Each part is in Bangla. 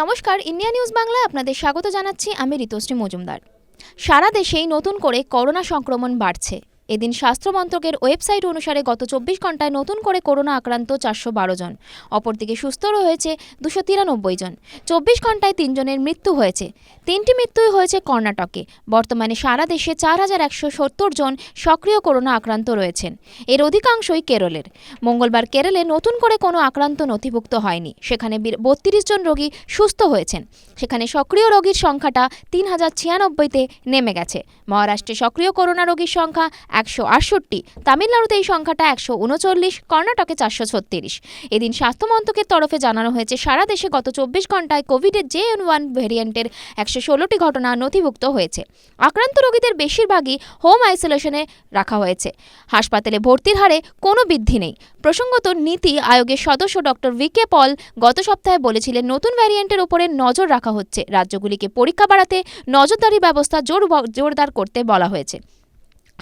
নমস্কার, ইন্ডিয়া নিউজ বাংলায় আপনাদের স্বাগত জানাচ্ছি। আমি ঋতুশ্রী মজুমদার। সারা দেশেই নতুন করে করোনা সংক্রমণ বাড়ছে। এদিন স্বাস্থ্য মন্ত্রকের ওয়েবসাইট অনুসারে গত চব্বিশ ঘন্টায় নতুন করে করোনা আক্রান্ত চারশো বারো জন। অপরদিকে সুস্থ হয়েছে দুশো তিরানব্বই জন। চব্বিশ ঘন্টায় তিনজনের মৃত্যু হয়েছে। তিনটি মৃত্যুই হয়েছে কর্ণাটকে। বর্তমানে সারা দেশে চার হাজার একশো সত্তর জন সক্রিয় করোনা আক্রান্ত রয়েছেন। এর অধিকাংশই কেরলের। মঙ্গলবার কেরলে নতুন করে কোনো আক্রান্ত নথিভুক্ত হয়নি। সেখানে বত্রিশ জন রোগী সুস্থ হয়েছেন। সেখানে সক্রিয় রোগীর সংখ্যাটা তিন হাজার ছিয়ানব্বইতে নেমে গেছে। মহারাষ্ট্রে সক্রিয় করোনা রোগীর সংখ্যা একশো আটষট্টি, তামিলনাড়ুতে এই সংখ্যাটা একশো উনচল্লিশ, কর্ণাটকে চারশো ছত্রিশ। এদিন স্বাস্থ্য মন্ত্রকের তরফে জানানো হয়েছে, সারা দেশে গত চব্বিশ ঘন্টায় কোভিডের জে এন ওয়ান ভ্যারিয়েন্টের একশো ষোলোটি ঘটনা নথিভুক্ত হয়েছে। আক্রান্ত রোগীদের বেশিরভাগই হোম আইসোলেশনে রাখা হয়েছে। হাসপাতালে ভর্তির হারে কোনো বৃদ্ধি নেই। প্রসঙ্গত, নীতি আয়োগের সদস্য ডক্টর ভি কে পল গত সপ্তাহে বলেছিলেন, নতুন ভ্যারিয়েন্টের ওপরে নজর রাখা হচ্ছে। রাজ্যগুলিকে পরীক্ষা বাড়াতে নজরদারি ব্যবস্থা জোর জোরদার করতে বলা হয়েছে।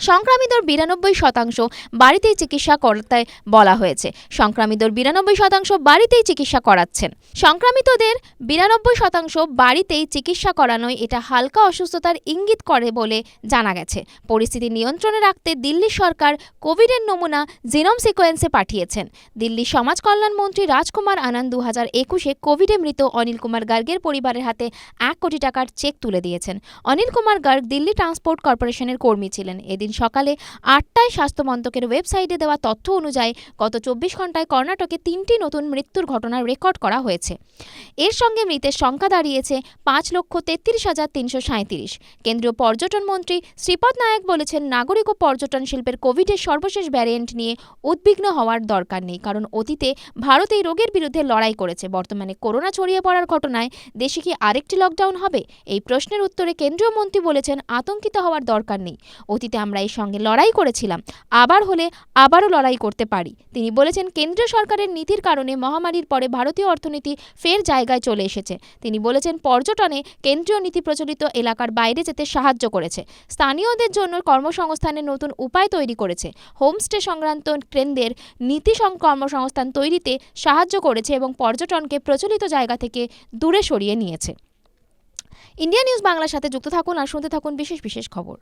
সংক্রামিতর বিরানব্বই শতাংশ বাড়িতেই চিকিৎসা করতে বলা হয়েছে। সংক্রামিতর বিরানব্বই শতাংশ বাড়িতেই চিকিৎসা করাচ্ছেন। সংক্রামিতদের বিরানব্বই শতাংশ বাড়িতেই চিকিৎসা করানোয় এটা হালকা অসুস্থতার ইঙ্গিত করে বলে জানা গেছে। পরিস্থিতি নিয়ন্ত্রণে রাখতে দিল্লি সরকার কোভিডের নমুনা জিনোম সিকোয়েন্সে পাঠিয়েছেন। দিল্লি সমাজ কল্যাণ মন্ত্রী রাজকুমার আনন্দ দু হাজার একুশে কোভিডে মৃত অনিল কুমার গার্গের পরিবারের হাতে এক কোটি টাকার চেক তুলে দিয়েছেন। অনিল কুমার গার্গ দিল্লি ট্রান্সপোর্ট কর্পোরেশনের কর্মী ছিলেন। এদিন সকালে আটটায় স্বাস্থ্য মন্ত্রকের ওয়েবসাইটে দেওয়া তথ্য অনুযায়ী গত চব্বিশ ঘন্টায় কর্ণাটকে তিনটি নতুন মৃত্যুর ঘটনা রেকর্ড করা হয়েছে। এর সঙ্গে মৃতের সংখ্যা দাঁড়িয়েছে পাঁচ লক্ষ তেত্রিশ হাজার তিনশো সাঁত্রিশ কেন্দ্রীয় পর্যটন মন্ত্রী শ্রীপদ নায়ক বলেছেন, নাগরিক ও পর্যটন শিল্পের কোভিডের সর্বশেষ ভ্যারিয়েন্ট নিয়ে উদ্বিগ্ন হওয়ার দরকার নেই, কারণ অতীতে ভারত এই রোগের বিরুদ্ধে লড়াই করেছে। বর্তমানে করোনা ছড়িয়ে পড়ার ঘটনায় দেশে কি আরেকটি লকডাউন হবে? এই প্রশ্নের উত্তরে কেন্দ্রীয় মন্ত্রী বলেছেন, আতঙ্কিত হওয়ার দরকার নেই। অতীতে আমরা এই সঙ্গে লড়াই করেছিলাম। আবার হলে আবারও লড়াই করতে পারি। তিনি বলেছেন, কেন্দ্রীয় সরকারের নীতির কারণে মহামারীর পরে ভারতীয় অর্থনীতি ফের জায়গায় চলে এসেছে। তিনি বলেছেন, পর্যটনে কেন্দ্রীয় নীতি প্রচলিত এলাকার বাইরে যেতে সাহায্য করেছে। স্থানীয়দের জন্য কর্মসংস্থানের নতুন উপায় তৈরি করেছে। হোমস্টে সংক্রান্ত কেন্দ্রের নীতি কর্মসংস্থান তৈরিতে সাহায্য করেছে এবং পর্যটনকে প্রচলিত জায়গা থেকে দূরে সরিয়ে নিয়েছে। ইন্ডিয়া নিউজ বাংলার সাথে যুক্ত থাকুন আর শুনতে থাকুন বিশেষ বিশেষ খবর।